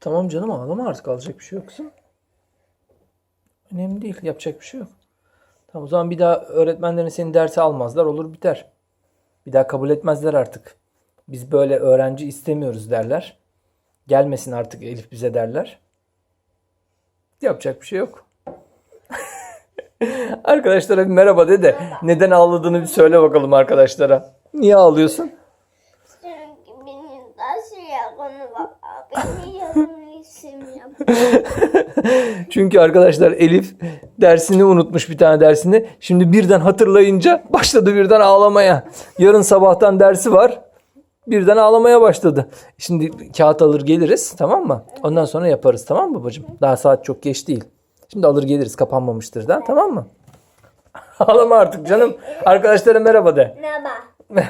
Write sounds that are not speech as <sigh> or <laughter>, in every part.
Tamam canım ağlama artık alacak bir şey yok kızım. Önemli değil yapacak bir şey yok. Tamam o zaman bir daha öğretmenlerin seni derse almazlar olur biter. Bir daha kabul etmezler artık. Biz böyle öğrenci istemiyoruz derler. Gelmesin artık Elif bize derler. Yapacak bir şey yok. <laughs> Arkadaşlara bir merhaba de de neden ağladığını bir söyle bakalım arkadaşlara. Niye ağlıyorsun? Çünkü benim taşı yakını bak. Benim yanım isim yap. <laughs> Çünkü arkadaşlar Elif dersini unutmuş bir tane dersini. Şimdi birden hatırlayınca başladı birden ağlamaya. Yarın sabahtan dersi var. Birden ağlamaya başladı. Şimdi kağıt alır geliriz tamam mı? Ondan sonra yaparız tamam mı babacığım? Daha saat çok geç değil. Şimdi alır geliriz kapanmamıştır da tamam mı? <laughs> Ağlama artık canım. Arkadaşlara merhaba de. Merhaba. <laughs>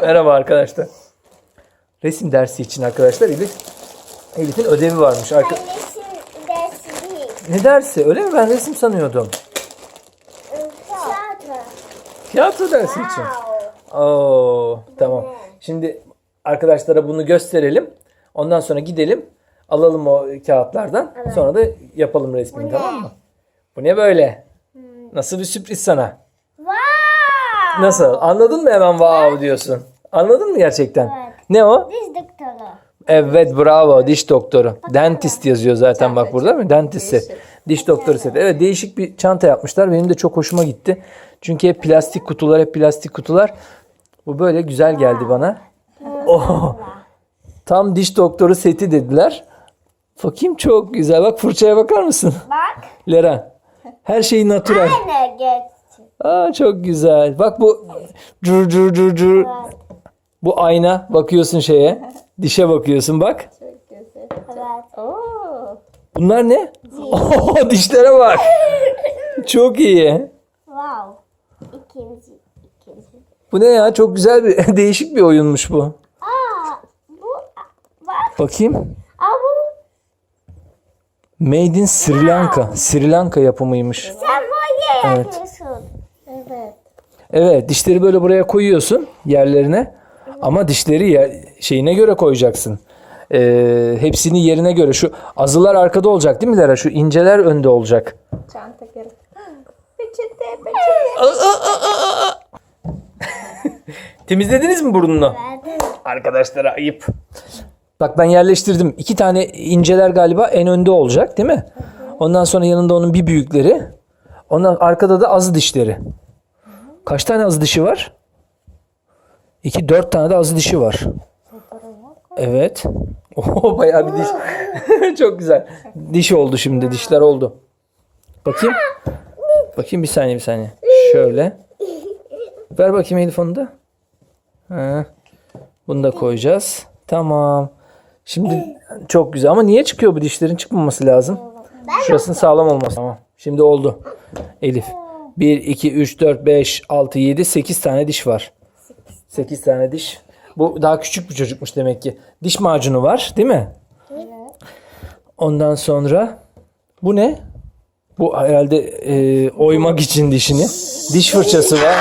merhaba arkadaşlar. Resim dersi için arkadaşlar Elif Elif'in ödevi varmış. Arka- Resim dersi değil. ne dersi? Öyle mi? Ben resim sanıyordum. Tiyatro. Tiyatro dersi için. Oo, tamam. Şimdi arkadaşlara bunu gösterelim. Ondan sonra gidelim. Alalım o kağıtlardan. Sonra da yapalım resmini tamam mı? Bu ne böyle? Nasıl bir sürpriz sana? Wow. Nasıl? Anladın mı hemen wow diyorsun? Anladın mı gerçekten? Evet. Ne o? Diz doktoru. Evet bravo diş doktoru. Dentist yazıyor zaten bak burada mı? Dentist set. Diş doktoru seti. Evet değişik bir çanta yapmışlar. Benim de çok hoşuma gitti. Çünkü hep plastik kutular hep plastik kutular. Bu böyle güzel geldi bana. Oh, tam diş doktoru seti dediler. Bakayım çok güzel. Bak fırçaya bakar mısın? Bak. Lera. Her şey natural. Anne. Aa çok güzel. Bak bu cur cur cur cur. Bu ayna. Bakıyorsun şeye. Dişe bakıyorsun bak. Evet. Bunlar ne? Oo, dişlere bak. Çok iyi. Wow. İkinci. ikinci. Bu ne ya? Çok güzel bir <laughs> değişik bir oyunmuş bu. Aa, bu bak. Bakayım. Aa, bu Made in Sri Lanka. Sri Lanka yapımıymış. sen böyle Evet. yapıyorsun. Evet. Evet, dişleri böyle buraya koyuyorsun yerlerine. Ama dişleri yer, şeyine göre koyacaksın. Ee, hepsini yerine göre. Şu azılar arkada olacak değil mi Lera? Şu inceler önde olacak. Çanta geri. Peçete, peçete. <laughs> Temizlediniz mi burnunu? Evet. Arkadaşlara ayıp. Bak ben yerleştirdim. İki tane inceler galiba en önde olacak değil mi? Ondan sonra yanında onun bir büyükleri. Ondan arkada da azı dişleri. Kaç tane azı dişi var? İki, dört tane de azı dişi var. Evet. <laughs> Oo, bayağı bir diş. <laughs> Çok güzel. Diş oldu şimdi. Dişler oldu. Bakayım. Bakayım bir saniye bir saniye. Şöyle. Ver bakayım Elif da. Ha. Bunu da koyacağız. Tamam. Şimdi çok güzel ama niye çıkıyor bu dişlerin çıkmaması lazım? Şurasının sağlam olması. Tamam. Şimdi oldu. Elif. 1, 2, 3, 4, 5, 6, 7, 8 tane diş var. 8 tane diş. Bu daha küçük bir çocukmuş demek ki. Diş macunu var değil mi? Ondan sonra bu ne? Bu herhalde e, oymak için dişini. Diş fırçası var.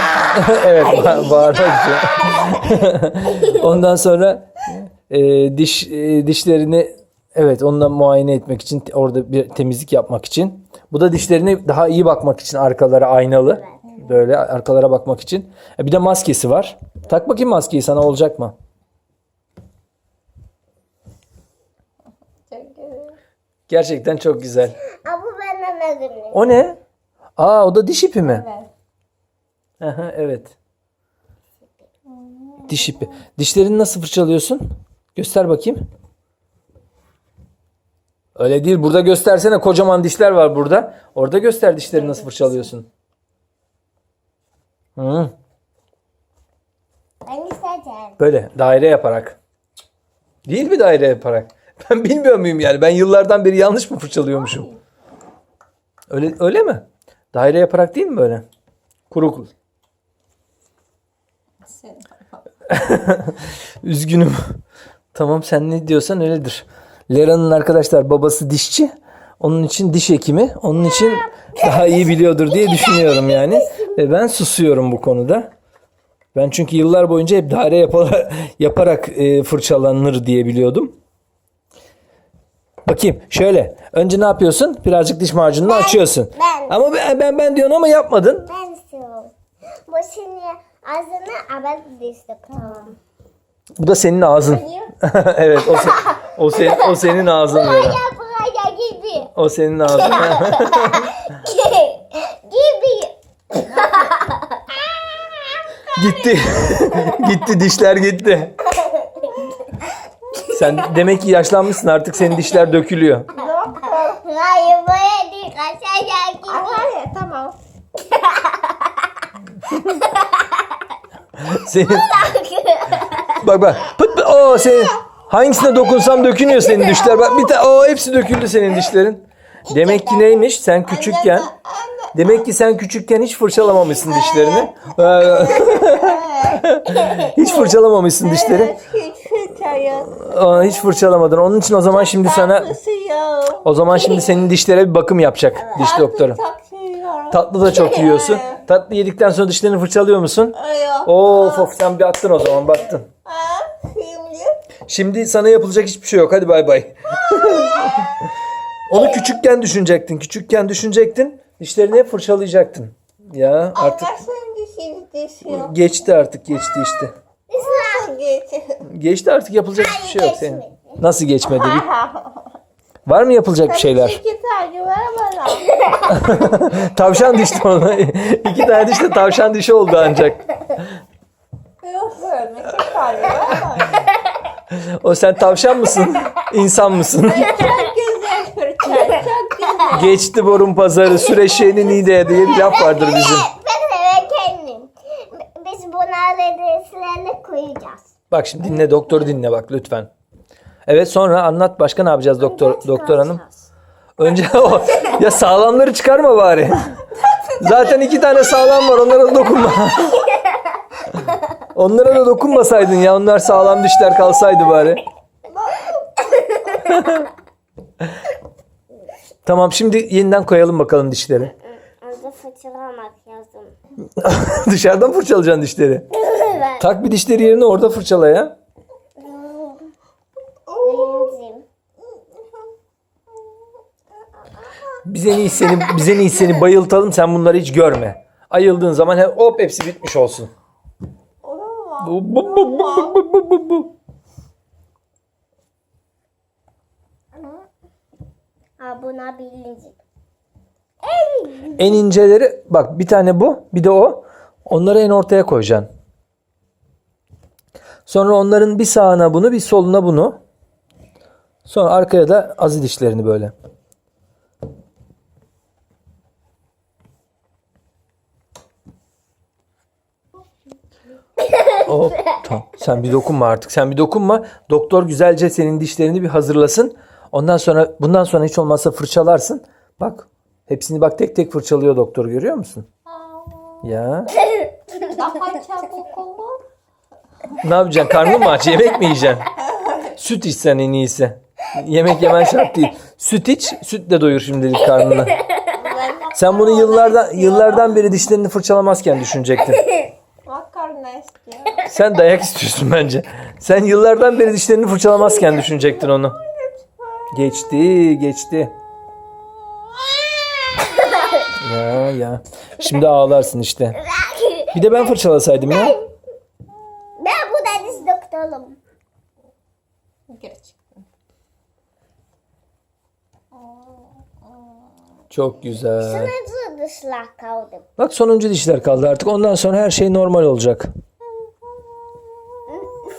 <laughs> evet ba- bağırmak için. <laughs> Ondan sonra e, diş e, dişlerini evet onunla muayene etmek için orada bir temizlik yapmak için. Bu da dişlerine daha iyi bakmak için arkalara aynalı. Böyle arkalara bakmak için. E, bir de maskesi var. Tak bakayım maskeyi sana olacak mı? Gerçekten çok güzel. Aa, bu benden ödülü. O ne? Aa o da diş ipi mi? Evet. Aha, evet. Diş ipi. Dişlerini nasıl fırçalıyorsun? Göster bakayım. Öyle değil. Burada göstersene. Kocaman dişler var burada. Orada göster dişleri nasıl fırçalıyorsun. Hı, Ben isteyeceğim. böyle daire yaparak. Değil mi daire yaparak? <laughs> Ben bilmiyor muyum yani? Ben yıllardan beri yanlış mı fırçalıyormuşum? Öyle öyle mi? Daire yaparak değil mi böyle? Kuru. Sen- <laughs> Üzgünüm. tamam sen ne diyorsan öyledir. Lera'nın arkadaşlar babası dişçi. Onun için diş hekimi. Onun için daha iyi biliyordur diye düşünüyorum yani. Ve ben susuyorum bu konuda. Ben çünkü yıllar boyunca hep daire yaparak, <laughs> yaparak e, fırçalanır diye biliyordum. Bakayım şöyle. Önce ne yapıyorsun? Birazcık diş macununu açıyorsun. ben. Ama ben, ben ben diyorsun ama yapmadın. Ben istiyorum. Bu senin abat diştik tamam. Bu da senin ağzın. <laughs> evet o, se- o, senin, o senin ağzın. <laughs> Gibi. O senin ağzın. gibi. <laughs> <laughs> gitti. <laughs> gitti dişler gitti. Sen demek ki yaşlanmışsın artık senin dişler dökülüyor. Hayır böyle değil. Aşağıya gibi. Tamam. Senin bak bak pıt pıt o senin hangisine dokunsam dökünüyor senin dişler. Bak bir ta o hepsi döküldü senin dişlerin. Demek ki neymiş? Sen küçükken Demek ki sen küçükken hiç fırçalamamışsın dişlerini. <laughs> <laughs> hiç fırçalamamışsın dişleri. Aa, Hiç fırçalamadın. Onun için o zaman şimdi sana o zaman şimdi senin dişlere bir bakım yapacak diş doktoru. Tatlı da çok yiyorsun. Tatlı yedikten sonra dişlerini fırçalıyor musun? Of of sen bir attın o zaman battın. Şimdi. Sana yapılacak hiçbir şey yok. Hadi bay bay. Onu küçükken düşünecektin. Küçükken düşünecektin. Dişlerini hep fırçalayacaktın. Ya artık Ama geçti artık geçti işte. Nasıl? Geçti artık yapılacak hiçbir şey yok senin. Nasıl geçmedi? Var mı yapılacak bir şeyler? İki tane var bana. <laughs> Tavşan dişli ona. <laughs> İki tane dişle tavşan dişi oldu ancak. Yok böyle iki tane var bana. O sen tavşan mısın? İnsan mısın? <laughs> Çok güzel fırça. Çok güzel. Geçti borun pazarı süreşeğinin ideye diye bir laf vardır bizim. Ben eve kendim. Biz bunları sırayla koyacağız. Bak şimdi dinle doktoru dinle bak lütfen. Evet sonra anlat başka ne yapacağız doktor doktor hanım? Önce <laughs> o ya sağlamları çıkarma bari. <laughs> Zaten iki tane sağlam var onlara dokunma. Onlara da dokunmasaydın ya onlar sağlam dişler kalsaydı bari. tamam şimdi yeniden koyalım bakalım dişleri. Önce fırçalamak lazım. <laughs> Dışarıdan fırçalayacaksın dişleri. Evet. Tak bir dişleri yerine orada fırçala ya. Birincim. Biz en iyi seni, biz en iyi seni bayıltalım sen bunları hiç görme. Ayıldığın zaman hop hepsi bitmiş olsun. Bu, bu, bu, bu, bu, bu, bu, bu. En inceleri bak bir tane bu bir de o. Onları en ortaya koyacaksın. Sonra onların bir sağına bunu bir soluna bunu. Sonra arkaya da azı dişlerini böyle. Oh, tamam. Sen bir dokunma artık. Sen bir dokunma. Doktor güzelce senin dişlerini bir hazırlasın. Ondan sonra bundan sonra hiç olmazsa fırçalarsın. Bak. Hepsini bak tek tek fırçalıyor doktor görüyor musun? Ya. Daha çabuk olur. Ne yapacaksın? Karnın mı aç? Yemek mi yiyeceksin? Süt içsen en iyisi. Yemek yemen şart değil. Süt iç, sütle doyur şimdilik karnını. Sen bunu yıllardan yıllardan beri dişlerini fırçalamazken düşünecektin. Sen dayak istiyorsun bence. Sen yıllardan beri dişlerini fırçalamazken düşünecektin onu. Geçti, geçti. Ya ya. Şimdi ağlarsın işte. Bir de ben fırçalasaydım ya. Ben bu diş doktorum. Gerçekten. Çok güzel. Sınırsız dışlar kaldım. Bak sonuncu dişler kaldı artık. Ondan sonra her şey normal olacak.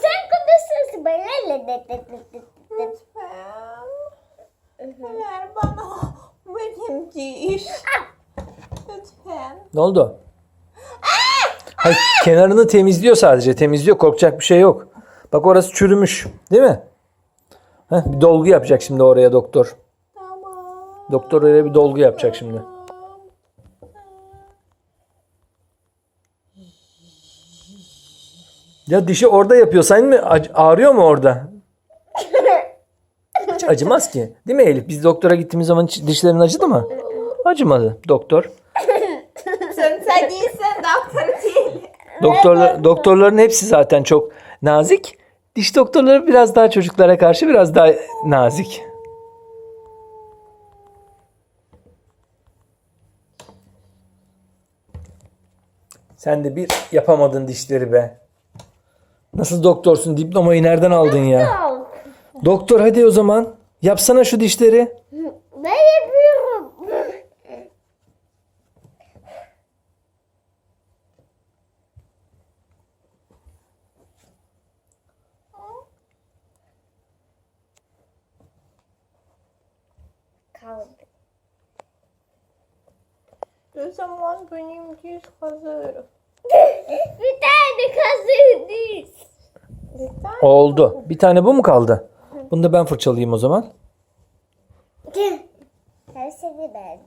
Sen konuşuyorsun böyle de de de de de. Lütfen. Ver bana benim diş. Lütfen. Ne oldu? Hayır, kenarını temizliyor sadece. Temizliyor. Korkacak bir şey yok. Bak orası çürümüş. Değil mi? Heh, bir dolgu yapacak şimdi oraya doktor. Tamam. Doktor oraya bir dolgu yapacak şimdi. Ya dişi orada yapıyor. Sen mi ağrıyor mu orada? Hiç acımaz ki. Değil mi Elif? Biz doktora gittiğimiz zaman dişlerin acıdı mı? Acımadı doktor. sen, sen değilsen doktor değil. Doktorlar, doktorların hepsi zaten çok nazik. Diş doktorları biraz daha çocuklara karşı biraz daha nazik. Sen de bir yapamadın dişleri be. Nasıl doktorsun? Diplomayı nereden aldın ya? Yok. Doktor hadi o zaman. Yapsana şu dişleri. Ben yapıyorum. Kaldı. O zaman benim diş hazır. Bir tane. Lütfen. Oldu. Bir tane bu mu kaldı? Bunu da ben fırçalayayım o zaman. Her seni ben.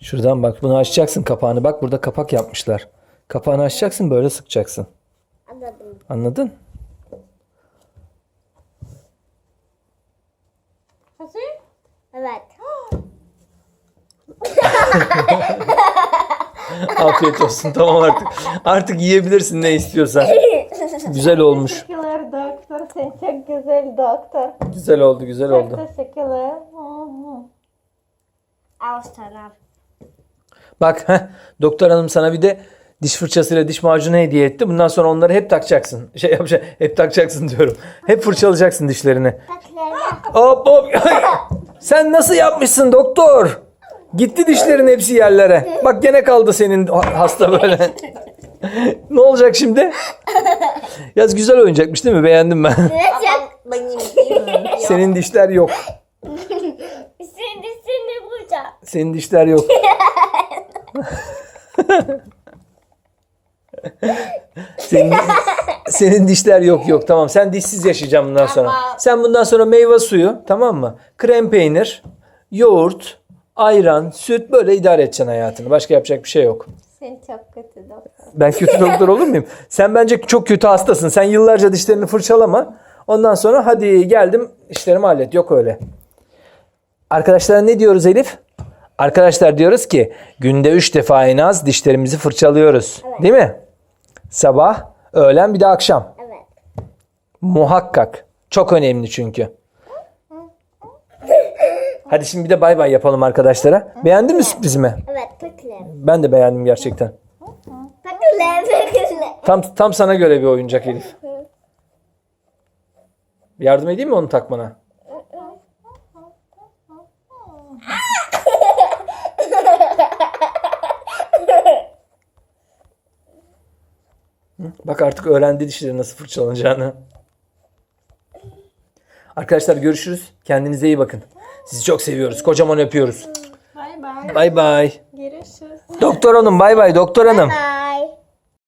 Şuradan bak bunu açacaksın kapağını. Bak burada kapak yapmışlar. Kapağını açacaksın böyle sıkacaksın. Anladım. Anladın? Hazır. Evet. <laughs> Afiyet olsun tamam artık. Artık yiyebilirsin ne istiyorsan. <laughs> Güzel olmuş. Sen çok güzel doktor. Güzel oldu güzel Çok oldu. teşekkürler. Al sana. Bak heh, doktor hanım sana bir de diş fırçasıyla diş macunu hediye etti. Bundan sonra onları hep takacaksın. <laughs> Şey yapacaksın. Hep takacaksın diyorum. Hep fırçalayacaksın dişlerini. Hop hop. <laughs> Sen nasıl yapmışsın doktor? Gitti dişlerin hepsi yerlere. Bak gene kaldı senin hasta böyle. <laughs> ne olacak şimdi? Yaz güzel oyuncakmış değil mi? Beğendim ben. Neyse. Benim değil. Senin dişler yok. Seni seni bulacağım. Senin dişler yok. senin, senin dişler yok yok tamam. Sen dişsiz yaşayacaksın bundan sonra. Tamam. Sen bundan sonra meyve suyu tamam mı? Krem peynir, yoğurt, ayran, süt böyle idare edeceksin hayatını. Başka yapacak bir şey yok. Sen çok kötü doktor. Ben kötü <laughs> doktor olur muyum? Sen bence çok kötü hastasın. Sen yıllarca dişlerini fırçalama. Ondan sonra hadi geldim dişlerimi hallet. Yok öyle. Arkadaşlar ne diyoruz Elif? Arkadaşlar diyoruz ki günde 3 defa en az dişlerimizi fırçalıyoruz. Değil mi? Sabah, öğlen bir de akşam. Evet. Muhakkak. Çok önemli çünkü. Hadi şimdi bir de bay bay yapalım arkadaşlara. Beğendin mi sürprizimi? Evet. Ben de beğendim gerçekten. Tam tam sana göre bir oyuncak Elif. Yardım edeyim mi onu takmana? Bak artık öğrendi dişleri nasıl fırçalanacağını. Arkadaşlar görüşürüz. Kendinize iyi bakın. Sizi çok seviyoruz. Kocaman öpüyoruz. Bye bye. Bay bay. Doktor hanım bay bay doktor hanım. Bye.